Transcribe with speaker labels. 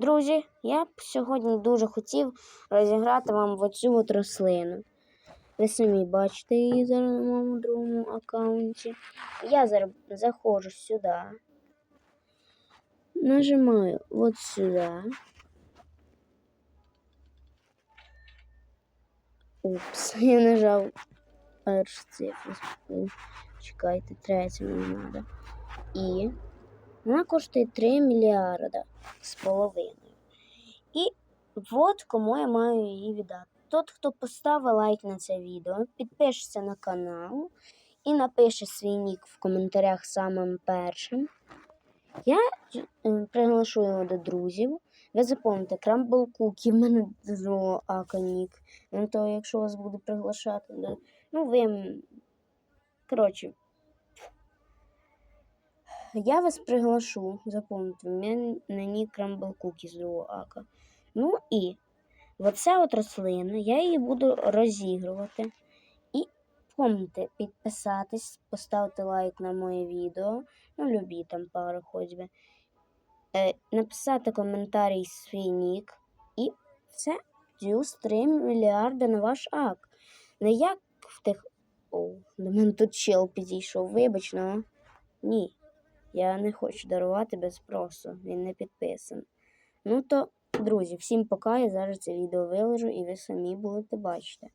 Speaker 1: Друзі, я б сьогодні дуже хотів розіграти вам в оцю от рослину. Ви самі бачите її зараз на моєму другому аккаунті. Я зараз заходжу сюди. Нажимаю от сюди. Упс, я нажав першу цифру. Чекайте, третю мені треба. І вона коштує 3 мільярда з половиною. І от кому я маю її віддати. Тот, хто поставив лайк на це відео, підпишеться на канал і напише свій нік в коментарях самим першим. Я е, приглашу його до друзів. Ви запам'ятайте, Крамбл Кукі, в мене другого ака нік. Ну, то якщо вас буду приглашати, ну ви. Коротше, я вас приглашу, запам'ятайте, в мене на нік Крамбл Кукі з ака. Ну і оця от рослина, я її буду розігрувати. І пам'ятайте, підписатись, поставити лайк на моє відео. Ну, любі там пару хоч би. Е, написати коментарій свій нік. І все. Плюс 3 мільярди на ваш ак. Не як в тих. О, до мене тут чел підійшов. Вибач, ну. Ні. Я не хочу дарувати без спросу. Він не підписаний. Ну то, друзі, всім пока. Я зараз це відео виложу і ви самі будете бачити.